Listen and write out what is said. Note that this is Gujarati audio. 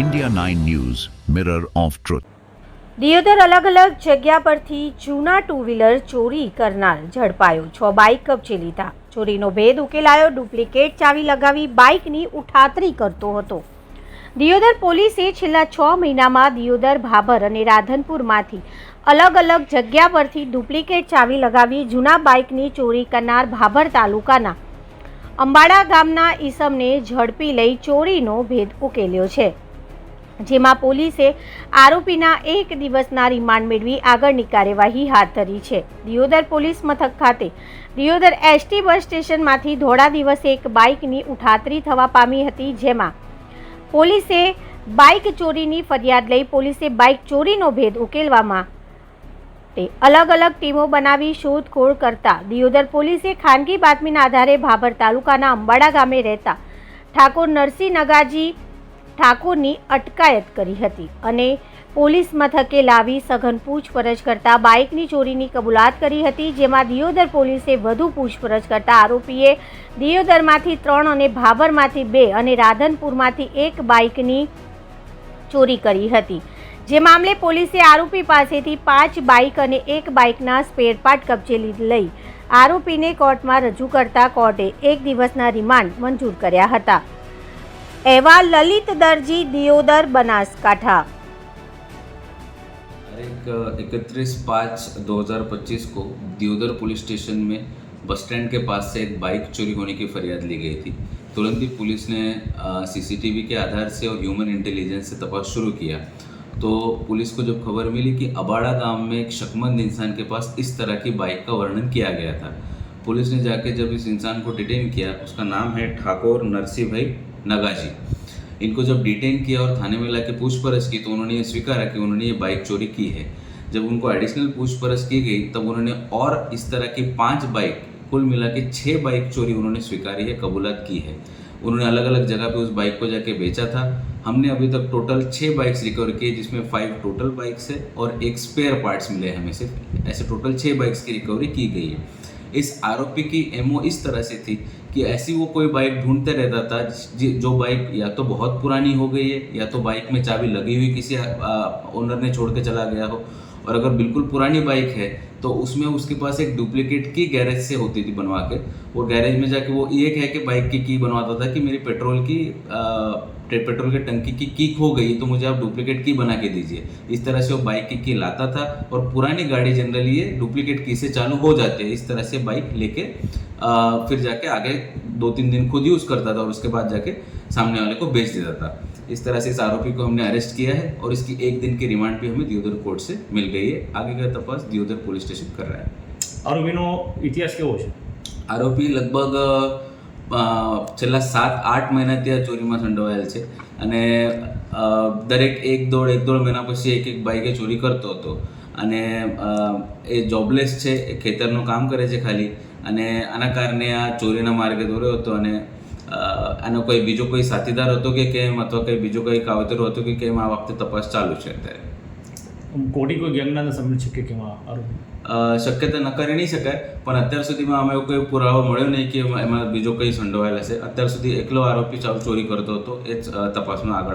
India 9 News, Mirror of Truth. Deodar અલગ અલગ જગ્યા પરથી જૂના ટુ વ્હીલર ચોરી કરનાર ઝડપાયો. છ બાઇક કબજે લીધા. ચોરીનો ભેદ ઉકેલાયો. ડુપ્લિકેટ ચાવી લગાવી બાઇકની ઉઠાતરી કરતો હતો. દિયોદર પોલીસે છેલ્લા છ મહિનામાં દિયોદર ભાભર અને રાધનપુરમાંથી અલગ અલગ જગ્યા પરથી ડુપ્લિકેટ ચાવી લગાવી જૂના બાઇકની ચોરી કરનાર ભાભર તાલુકાના અંબાડા ગામના ઈસમને ઝડપી લઈ ચોરીનો ભેદ ઉકેલ્યો છે. જેમાં પોલીસે આરોપીના એક દિવસના રિમાન્ડ મેળવી આગળની કાર્યવાહી હાથ ધરી છે. દિયોદર પોલીસ મથક ખાતે દિયોદર એસટી બસ સ્ટેશનમાંથી ધોળા દિવસે એક બાઇકની ઉઠાતરી થવા પામી હતી, જેમાં પોલીસે બાઇક ચોરીની ફરિયાદ લઈ પોલીસે બાઇક ચોરીનો ભેદ ઉકેલવામાં તે અલગ અલગ ટીમો બનાવી શોધખોળ કરતા દિયોદર પોલીસે ખાનગી બાતમીના આધારે ભાભર તાલુકાના અંબાડા ગામે રહેતા ઠાકોર નરસિંહ નગાજી ઠાકોરની અટકાયત કરી હતી અને પોલીસ મથકે લાવી સઘન પૂછપરછ કરતા બાઇકની ચોરીની કબૂલાત કરી હતી, જેમાં દિયોદર પોલીસે વધુ પૂછપરછ કરતા આરોપીએ દિયોદરમાંથી ત્રણ અને ભાભરમાંથી બે અને રાધનપુરમાંથી એક બાઇકની ચોરી કરી હતી. જે મામલે પોલીસે આરોપી પાસેથી પાંચ બાઇક અને એક બાઇકના સ્પેરપાર્ટ કબજે લઈ આરોપીને કોર્ટમાં રજૂ કરતા કોર્ટે એક દિવસના રિમાન્ડ મંજૂર કર્યા હતા. અહેવાલ લલિત દરજી દિયોદર બનાસકાંઠા तारीख इकतीस पाँच दो हज़ार पच्चीस को दियोदर पुलिस स्टेशन में बस स्टैंड के पास से एक बाइक चोरी होने की फरियाद ली गई थी तुरंत ही पुलिस ने सीसीटीवी के आधार से और ह्यूमन इंटेलिजेंस से तपास शुरू किया तो पुलिस को जब खबर मिली कि अबाड़ा गांव में एक शक्मंद इंसान के पास इस तरह की बाइक का वर्णन किया गया था पुलिस ने जाके जब इस इंसान को डिटेन किया उसका नाम है ठाकुर नरसिंह भाई नगाजी। इनको जब डिटेन किया और थाने में लाके पूछपरछ की तो उन्होंने ये स्वीकारा कि उन्होंने ये बाइक चोरी की है। जब उनको एडिशनल पूछपरछ की गई, तब उन्होंने और इस तरह की पाँच बाइक कुल मिला के छः बाइक चोरी उन्होंने स्वीकारी है, कबूलात की है। उन्होंने अलग अलग जगह पे उस बाइक को जाके बेचा था। हमने अभी तक टोटल छः बाइक्स रिकवर किए, जिसमें फाइव टोटल बाइक्स है और एक स्पेयर पार्ट्स मिले हमें सिर्फ़। ऐसे टोटल छः बाइक्स की रिकवरी की गई है। इस आरोपी की एमओ इस तरह से थी कि ऐसी वो कोई बाइक ढूंढते रहता था, जो बाइक या तो बहुत पुरानी हो गई है, या तो बाइक में चाबी लगी हुई किसी ओनर ने छोड़ के चला गया हो। और अगर बिल्कुल पुरानी बाइक है तो उसमें उसके पास एक डुप्लीकेट की गैरेज से होती थी बनवा के। वो गैरेज में जाके वो एक कह के बाइक की की बनवाता था कि मेरी पेट्रोल की पेट्रोल की टंकी की की खो गई तो मुझे आप डुप्लीकेट की बना के दीजिए इस तरह से वो बाइक की की लाता था और पुरानी गाड़ी जनरली ये डुप्लीकेट की से चालू हो जाते हैं इस तरह से बाइक लेके आ, फिर जाके आगे दो तीन दिन खुद यूज़ करता था और उसके बाद जाके सामने वाले को बेच देता था इस तरह से इस आरोपी को हमने अरेस्ट किया है और इसकी एक दिन की रिमांड भी हमें दियोदर कोर्ट से मिल गई है आगे का तपास दियोदर पुलिस स्टेशन कर रहा है આરોપીનો ઇતિહાસ કેવો છે આરોપી લગભગ અ, છેલ્લા સાત, આઠ મહિનાથી આ ચોરીમાં સંડોવાયેલ છે. અને દરેક એક દોઢ એક દોઢ મહિના પછી એક એક બાઈકે ચોરી કરતો હતો. અને એ જોબલેસ છે, એ ખેતરનું કામ કરે છે ખાલી. અને આના કારણે આ ચોરીના માર્ગે દોર્યો હતો અને આનો કોઈ બીજો કોઈ સાથીદાર હતો કે કેમ અથવા કંઈ બીજો કંઈ કાવતરો હતો કે કેમ આ વખતે તપાસ ચાલુ છે અત્યારે? કોટી કોઈ ગેંગના અંદર છે કે કેમ આરોપી? અ, ન કરી નહીં શકાય પણ અત્યાર સુધીમાં અમે કોઈ પુરાવો મળ્યો નહીં કે એમાં બીજો કંઈ સંડોવાયેલ હશે. અત્યાર સુધી એકલો આરોપી ચોરી કરતો હતો એ જ તપાસમાં આગળ